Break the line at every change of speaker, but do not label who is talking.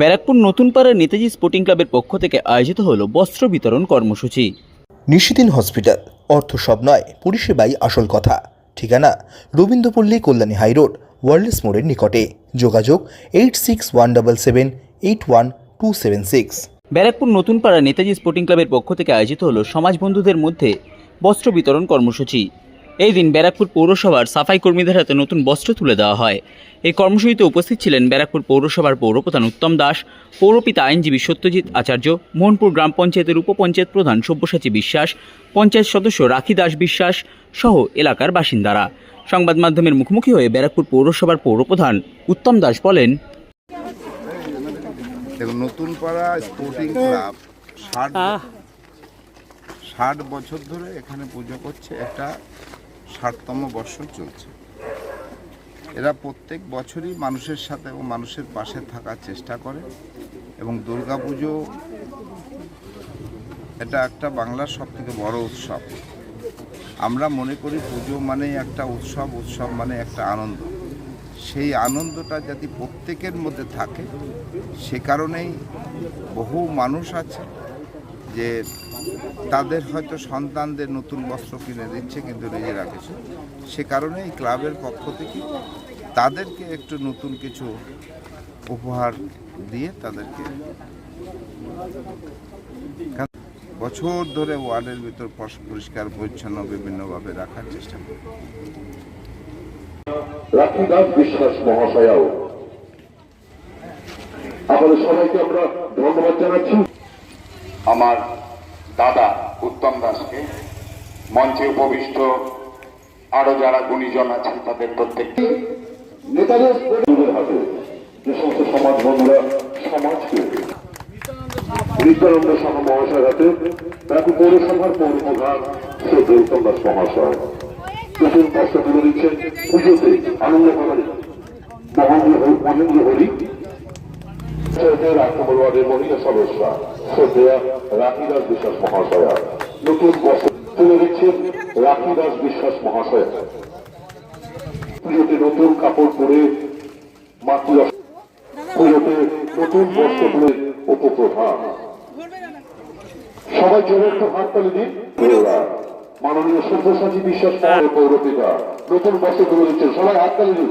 ব্যারাকপুর নতুন পাড়ার নেতাজি স্পোর্টিং ক্লাবের পক্ষ থেকে আয়োজিত হল বস্ত্র বিতরণ কর্মসূচি।
নিশিদিন হসপিটাল। অর্থ সব নয় পরিষেবাই আসল কথা। ঠিকানা রবীন্দ্রপল্লী কল্যাণী হাইরোড ওয়ার্ল্ডস মোড়ের নিকটে। যোগাযোগ eight six one double seven eight one two seven six
Barrackpore নতুন পাড়া নেতাজি স্পোর্টিং ক্লাবের পক্ষ থেকে আয়োজিত হল সমাজ বন্ধুদের মধ্যে বস্ত্র বিতরণ কর্মসূচি। এই দিন ব্যারাকপুর পৌরসভার সাফাই কর্মীদের হাতে নতুন বস্ত্র তুলে দেওয়া হয়। এই কর্মসূচিতে উপস্থিত ছিলেন ব্যারাকপুর পৌরসভার পৌরপ্রধান উত্তম দাস পৌরপিতা আইনজীবী সত্যজিৎ আচার্য মোহনপুর গ্রাম পঞ্চায়েতের উপপঞ্চায়েত প্রধান সব্যসাচী বিশ্বাস পঞ্চায়েত সদস্য রাখি দাস বিশ্বাস সহ এলাকার বাসিন্দারা। সংবাদ মাধ্যমের মুখোমুখি হয়ে ব্যারাকপুর পৌরসভার পৌরপ্রধান উত্তম দাস বলেন
দেখুন নতুন পাড়া স্পোর্টিং ক্লাব ষাট ষাট বছর ধরে এখানে পুজো করছে একটা ষাটতম বৎসর চলছে। এরা প্রত্যেক বছরই মানুষের সাথে এবং মানুষের পাশে থাকার চেষ্টা করে এবং দুর্গা পুজো এটা একটা বাংলার সব থেকে বড় উৎসব। আমরা মনে করি পুজো মানে একটা উৎসব উৎসব মানে একটা আনন্দ। সেই আনন্দটা যদি প্রত্যেকের মধ্যে থাকে, সে কারণেই বহু মানুষ আছে যে তাদের হয়তো সন্তানদের নতুন বস্ত্র কিনে দিচ্ছে কিন্তু নিজেরা কিছু। সে কারণে এই ক্লাবের পক্ষ থেকে তাদেরকে একটু নতুন কিছু উপহার দিয়ে তাদেরকে বছর ধরে ওয়ার্ডের ভিতর পরিষ্কার, পরিচ্ছন্ন, বিভিন্নভাবে রাখার চেষ্টা করি।
রাখি দাস বিশ্বাস মহাশয়াও। সবাইকে আমরা ধন্যবাদ জানাচ্ছি।
আমার দাদা উত্তম দাসকে মঞ্চে উপবিষ্ট আরও যারা গুণীজন আছেন তাদের প্রত্যেককে।
নেতাদের হাতে যে সমস্ত সমাজ বন্ধুরা সমাজকে নিত্যানন্দ সাহা মহাশয়ের হাতে ব্যাপক পৌরসভার পৌর প্রধান শ্রদ্ধা উত্তম দাস মহাশয়। নতুন বস্ত্র তুলে দিচ্ছেন। পুজোতে আনন্দ করেন মহেন্দ্র হরি পঞ্চায়েতের আট নম্বর ওয়ার্ডের মহিলা সদস্য শ্রদ্ধেয়া রাখি দাস বিশ্বাস মহাশয়া। নতুন বস্ত্র তুলে দিচ্ছেন রাখি দাস বিশ্বাস মহাশয়া। পুজোতে নতুন কাপড় পরে মাতৃ পুজোতে নতুন বস্ত্র পরে উপপ্রধান সবাই জোরে একটু হাত তালি দিন মাননীয় সব্যসাচী বিশ্বাস পৌরপিতা। নতুন বস্ত্র তুলে দিচ্ছেন। সবাই হাত তালি দিন।